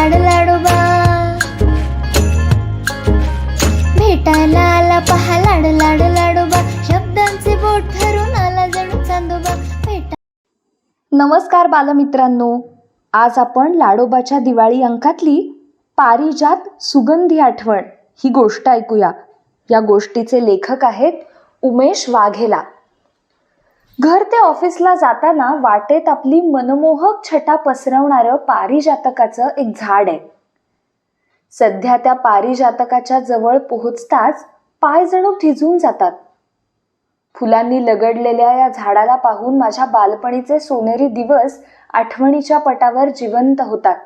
लाड लाडोबा भेटायला आला पहा लाड लाड लाडोबा शब्दांचे बोट ठरून आला जणू चांदोबा. भेटा नमस्कार बालमित्रांनो. आज आपण लाडोबाच्या दिवाळी अंकातली पारिजात सुगंधी आठवण ही गोष्ट ऐकूया. या गोष्टीचे लेखक आहेत उमेश वाघेला. घर ते ऑफिसला जाताना वाटेत आपली मनमोहक छटा पसरवणारं पारिजातकाचं एक झाड आहे. सध्या त्या पारिजातकाच्या जवळ पोहोचताच पाय जणू थिजून जातात. फुलांनी लगडलेल्या या झाडाला पाहून माझ्या बालपणीचे सोनेरी दिवस आठवणीच्या पटावर जिवंत होतात.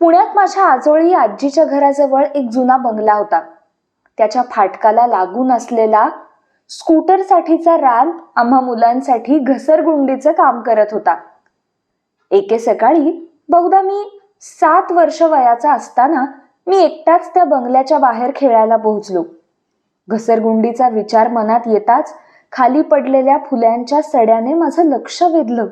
पुण्यात माझ्या आजोळी आजीच्या घराजवळ एक जुना बंगला होता. त्याच्या फाटकाला लागून असलेला स्कूटरसाठीचा राग आम्हा मुलांसाठी घसरगुंडीचं काम करत होता. एके सकाळी बहुधा मी सात वर्ष वयाचा असताना मी एकटाच त्या बंगल्याच्या बाहेर खेळायला पोहोचलो. घसरगुंडीचा विचार मनात येताच खाली पडलेल्या फुल्यांच्या सड्याने माझं लक्ष वेधलं.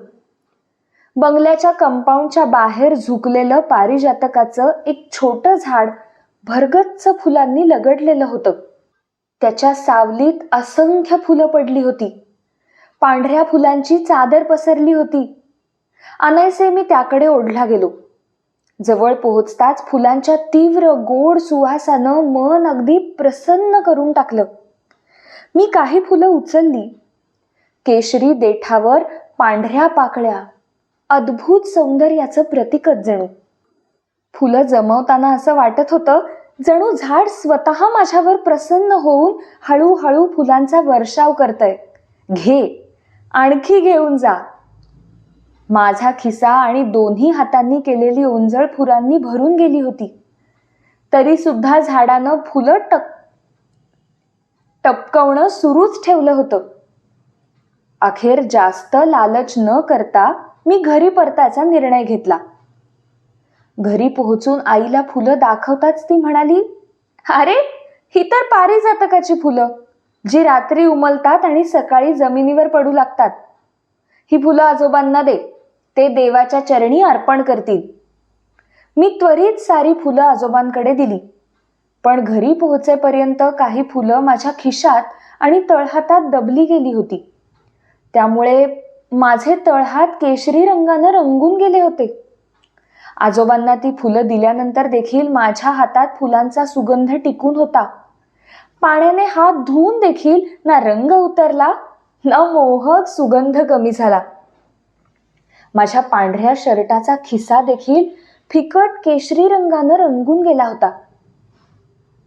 बंगल्याच्या कंपाऊंडच्या बाहेर झुकलेलं पारिजातकाचं एक छोटं झाड भरगच्च फुलांनी लगडलेलं होतं. त्याच्या सावलीत असंख्य फुलं पडली होती. पांढऱ्या फुलांची चादर पसरली होती. अनायसे मी त्याकडे ओढला गेलो. जवळ पोहोचताच फुलांच्या तीव्र गोड सुवासानं मन अगदी प्रसन्न करून टाकलं. मी काही फुलं उचलली. केशरी देठावर पांढऱ्या पाकळ्या अद्भुत सौंदर्याचं प्रतीकच जणू. फुलं जमवताना असं वाटत होतं जणू झाड स्वतः माझ्यावर प्रसन्न होऊन हळूहळू फुलांचा वर्षाव करतय. घे आणखी घेऊन जा. माझा खिसा आणि दोन्ही हातांनी केलेली ओंजळ फुलांनी भरून गेली होती. तरी सुद्धा झाडानं फुलं टक टपकवणं सुरूच ठेवलं होतं. अखेर जास्त लालच न करता मी घरी परतायचा निर्णय घेतला. घरी पोहोचून आईला फुलं दाखवताच ती म्हणाली अरे ही तर पारिजातकाची फुलं जी रात्री उमलतात आणि सकाळी जमिनीवर पडू लागतात. ही फुलं आजोबांना दे ते देवाच्या चरणी अर्पण करतील. मी त्वरित सारी फुलं आजोबांकडे दिली. पण घरी पोहोचेपर्यंत काही फुलं माझ्या खिशात आणि तळहातात दबली गेली होती. त्यामुळे माझे तळहात केशरी रंगानं रंगून गेले होते. आजोबांना ती फुलं दिल्यानंतर देखील माझ्या हातात फुलांचा सुगंध टिकून होता. पाण्याने हात धुवून देखील ना रंग उतरला ना मोहक सुगंध कमी झाला. माझ्या पांढऱ्या शर्टाचा खिसा देखील फिकट केशरी रंगानं रंगून गेला होता.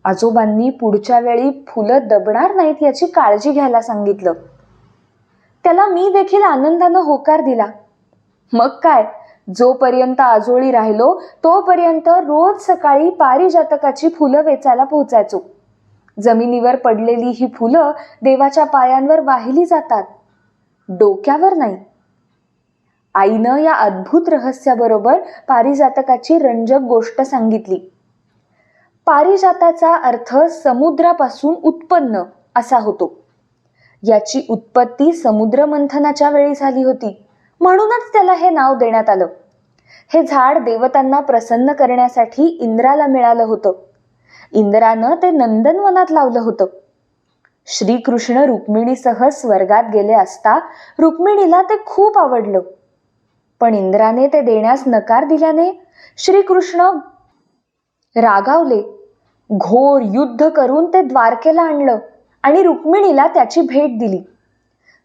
आजोबांनी पुढच्या वेळी फुलं दबणार नाहीत याची काळजी घ्यायला सांगितलं. त्याला मी देखील आनंदानं होकार दिला. मग काय? जोपर्यंत आजोळी राहिलो तोपर्यंत रोज सकाळी पारिजातकाची फुलं वेचायला पोहोचायचो. जमिनीवर पडलेली ही फुलं देवाच्या पायांवर वाहिली जातात. डोक्यावर नाही. आईनं या अद्भुत रहस्याबरोबर पारिजातकाची रंजक गोष्ट सांगितली. पारिजाताचा अर्थ समुद्रापासून उत्पन्न असा होतो. याची उत्पत्ती समुद्र मंथनाच्या वेळी झाली होती. म्हणूनच त्याला हे नाव देण्यात आलं. हे झाड देवतांना प्रसन्न करण्यासाठी इंद्राला मिळालं होतं. इंद्रानं ते नंदनवनात लावलं होतं. श्रीकृष्ण रुक्मिणीसह स्वर्गात गेले असता रुक्मिणीला ते खूप आवडलं. पण इंद्राने ते देण्यास नकार दिल्याने श्रीकृष्ण रागावले. घोर युद्ध करून ते द्वारकेला आणलं आणि रुक्मिणीला त्याची भेट दिली.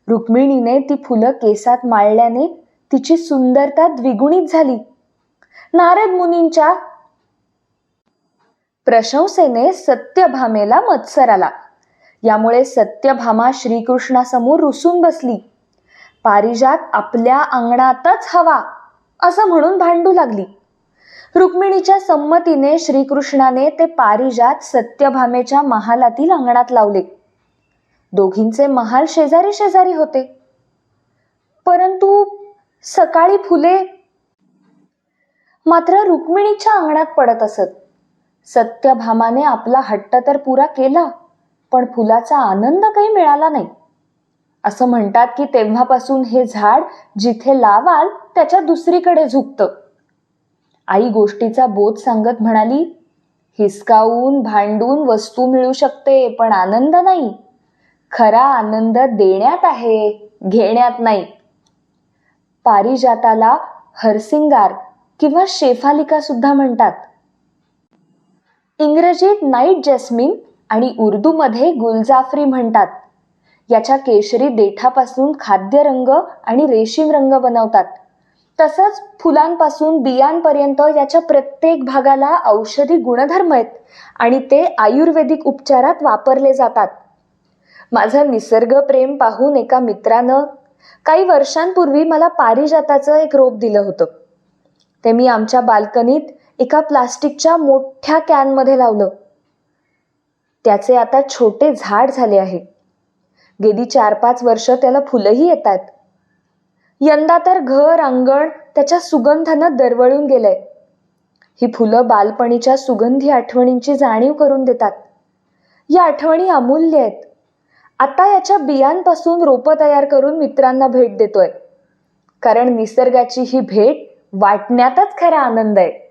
रुक्मिणीने ती फुलं केसात माळल्याने तिची सुंदरता द्विगुणित झाली. नारद मुनींच्या प्रशंसेने सत्यभामेला मत्सर आला. यामुळे सत्यभामा श्रीकृष्णासमोर रुसून बसली. पारिजात आपल्या अंगणातच हवा असं म्हणून भांडू लागली. रुक्मिणीच्या संमतीने श्रीकृष्णाने ते पारिजात सत्यभामेच्या महालातील अंगणात लावले. दोघींचे महाल शेजारी शेजारी होते. परंतु सकाळी फुले मात्र रुक्मिणीच्या अंगणात पडत असत. सत्यभामाने आपला हट्ट तर पुरा केला पण फुलाचा आनंद काही मिळाला नाही. असं म्हणतात की तेव्हापासून हे झाड जिथे लावाल त्याच्या दुसरीकडे झुकतं. आई गोष्टीचा बोध सांगत म्हणाली हिसकावून भांडून वस्तू मिळू शकते पण आनंद नाही. खरा आनंद देण्यात आहे घेण्यात नाही. पारिजाताला हरसिंगार किंवा शेफालिका सुद्धा म्हणतात. इंग्रजीत नाईट जॅस्मिन आणि उर्दूमध्ये गुलजाफरी म्हणतात. याच्या केशरी देठापासून खाद्य रंग आणि रेशीम रंग बनवतात. तसंच फुलांपासून बियांपर्यंत याच्या प्रत्येक भागाला औषधी गुणधर्म आहेत आणि ते आयुर्वेदिक उपचारात वापरले जातात. माझं निसर्ग प्रेम पाहून एका मित्रानं काही वर्षांपूर्वी मला पारिजाताचं एक रोप दिलं होतं. ते मी आमच्या बाल्कनीत एका प्लास्टिकच्या मोठ्या कॅनमध्ये लावलं. त्याचे आता छोटे झाड झाले आहे. गेली चार पाच वर्ष त्याला फुलंही येतात. यंदा तर घर अंगण त्याच्या सुगंधानं दरवळून गेलंय. ही फुलं बालपणीच्या सुगंधी आठवणींची जाणीव करून देतात. या आठवणी अमूल्य आहेत. आता याच्या बियांपासून रोपं तयार करून मित्रांना भेट देतोय. कारण निसर्गाची ही भेट वाटण्यातच खरा आनंद आहे.